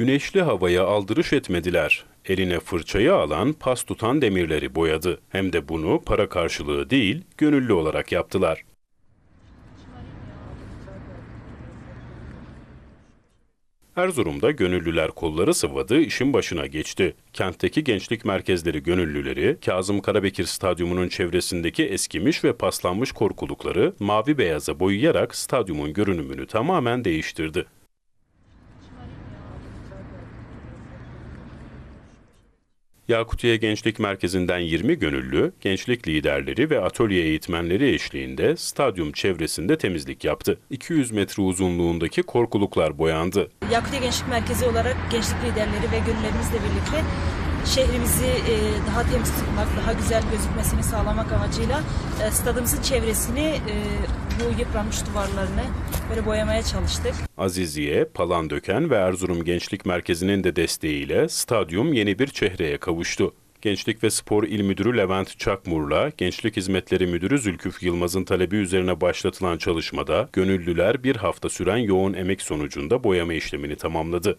Güneşli havaya aldırış etmediler. Eline fırçayı alan, pas tutan demirleri boyadı. Hem de bunu para karşılığı değil, gönüllü olarak yaptılar. Erzurum'da gönüllüler kolları sıvadı, işin başına geçti. Kentteki gençlik merkezleri gönüllüleri, Kazım Karabekir Stadyumu'nun çevresindeki eskimiş ve paslanmış korkulukları mavi beyaza boyayarak stadyumun görünümünü tamamen değiştirdi. Yakutiye Gençlik Merkezi'nden 20 gönüllü, gençlik liderleri ve atölye eğitmenleri eşliğinde stadyum çevresinde temizlik yaptı. 200 metre uzunluğundaki korkuluklar boyandı. Yakutiye Gençlik Merkezi olarak gençlik liderleri ve gönüllerimizle birlikte şehrimizi e, daha temiz tutmak, daha güzel gözükmesini sağlamak amacıyla e, stadımızın çevresini, bu yıpranmış duvarlarını böyle boyamaya çalıştık. Aziziye, Palandöken ve Erzurum Gençlik Merkezi'nin de desteğiyle stadyum yeni bir çehreye kavuştu. Gençlik ve Spor İl Müdürü Levent Çakmur'la Gençlik Hizmetleri Müdürü Zülküf Yılmaz'ın talebi üzerine başlatılan çalışmada gönüllüler bir hafta süren yoğun emek sonucunda boyama işlemini tamamladı.